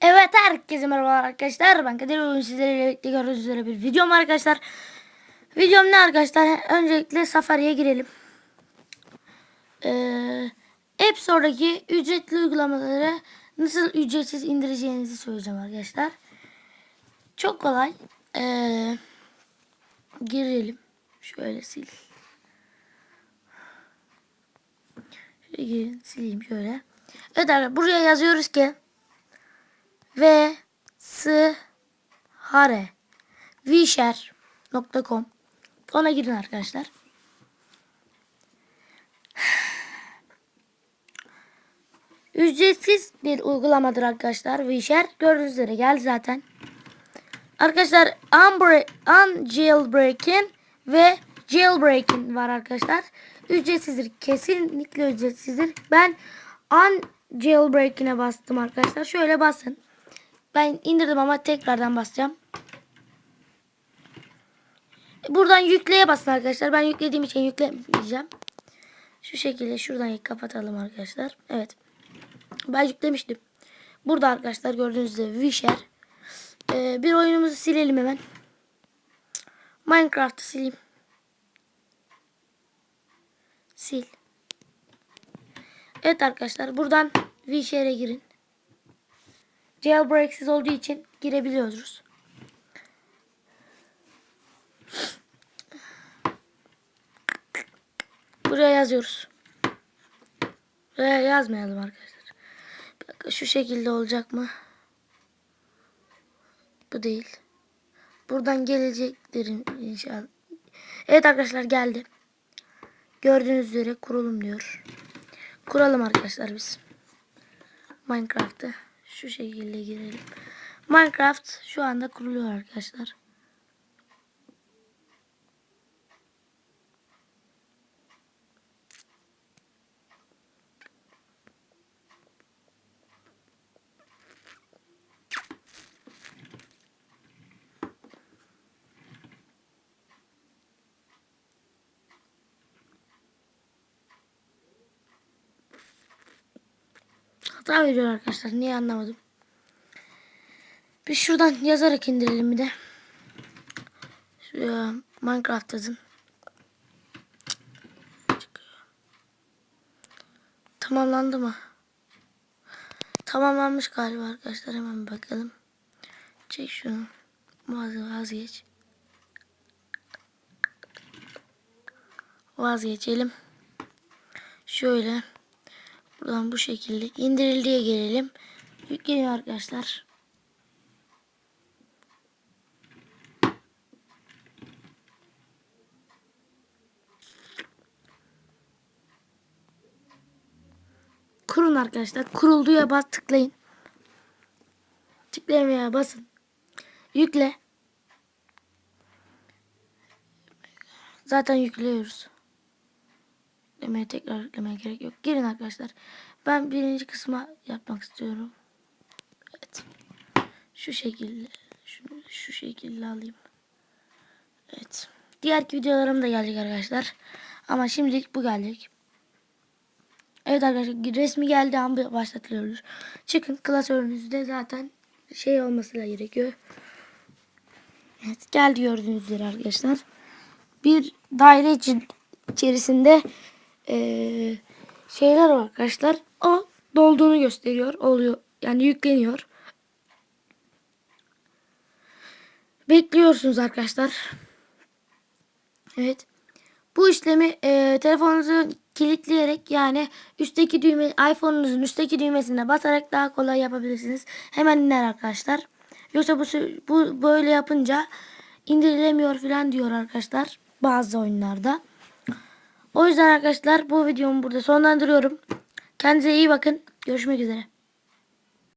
Evet herkese merhabalar arkadaşlar. Ben Kadir bugün sizlerle birlikte gördüğünüz üzere bir videom arkadaşlar. Videom ne arkadaşlar? Öncelikle Safari'ye girelim. Ee, App Store'daki ücretli uygulamaları nasıl ücretsiz indireceğinizi söyleyeceğim arkadaşlar. Çok kolay. Ee, girelim. Şöyle sil. Şöyle girin, sileyim şöyle. Evet arkadaşlar buraya yazıyoruz ki ve hare vişer.com ona girin arkadaşlar. Ücretsiz bir uygulamadır arkadaşlar. Vişer gördüğünüz üzere geldi zaten. Arkadaşlar unbreak, unjailbreaking ve jailbreaking var arkadaşlar. Ücretsizdir. Kesinlikle ücretsizdir. Ben unjailbreaking'e bastım arkadaşlar. Şöyle basın. Ben indirdim ama tekrardan basacağım. Buradan yükleye basın arkadaşlar. Ben yüklediğim için yüklemeyeceğim. Şu şekilde şuradan kapatalım arkadaşlar. Evet. Ben yüklemiştim. Burada arkadaşlar gördüğünüz gibi Wisher. Ee, bir oyunumuzu silelim hemen. Minecraft'ı sileyim. Sil. Evet arkadaşlar buradan Wisher'e girin. Jailbreaksiz olduğu için girebiliyoruz. Buraya yazıyoruz. Buraya yazmayalım arkadaşlar. Bir dakika, şu şekilde olacak mı? Bu değil. Buradan gelecektir inşallah. Evet arkadaşlar geldi. Gördüğünüz üzere kurulum diyor. Kuralım arkadaşlar biz. Minecraft'ı şu şekilde girelim. Minecraft şu anda kuruluyor arkadaşlar. Hata veriyor arkadaşlar. Niye anlamadım. Biz şuradan yazarak indirelim bir de. Şuraya Minecraft yazın. Tamamlandı mı? Tamamlanmış galiba arkadaşlar. Hemen bir bakalım. Çek şunu. Vazgeç. Vazgeçelim. Şöyle. Buradan bu şekilde indirildiye gelelim. Yükleniyor arkadaşlar. Kurun arkadaşlar. Kurulduya bas tıklayın. Tıklamaya basın. Yükle. Zaten yüklüyoruz. Yüklemeye tekrar yüklemeye gerek yok. Girin arkadaşlar. Ben birinci kısma yapmak istiyorum. Evet. Şu şekilde. Şunu şu şekilde alayım. Evet. Diğer videolarım da gelecek arkadaşlar. Ama şimdilik bu gelecek. Evet arkadaşlar resmi geldi ama başlatılıyoruz. Çıkın klasörünüzde zaten şey olması gerekiyor. Evet geldi gördüğünüz üzere arkadaşlar. Bir daire içerisinde ee, şeyler var arkadaşlar. O dolduğunu gösteriyor. Oluyor. Yani yükleniyor. Bekliyorsunuz arkadaşlar. Evet. Bu işlemi e, telefonunuzu kilitleyerek yani üstteki düğme iPhone'unuzun üstteki düğmesine basarak daha kolay yapabilirsiniz. Hemen iner arkadaşlar. Yoksa bu bu böyle yapınca indirilemiyor falan diyor arkadaşlar bazı oyunlarda. O yüzden arkadaşlar bu videomu burada sonlandırıyorum. Kendinize iyi bakın. Görüşmek üzere.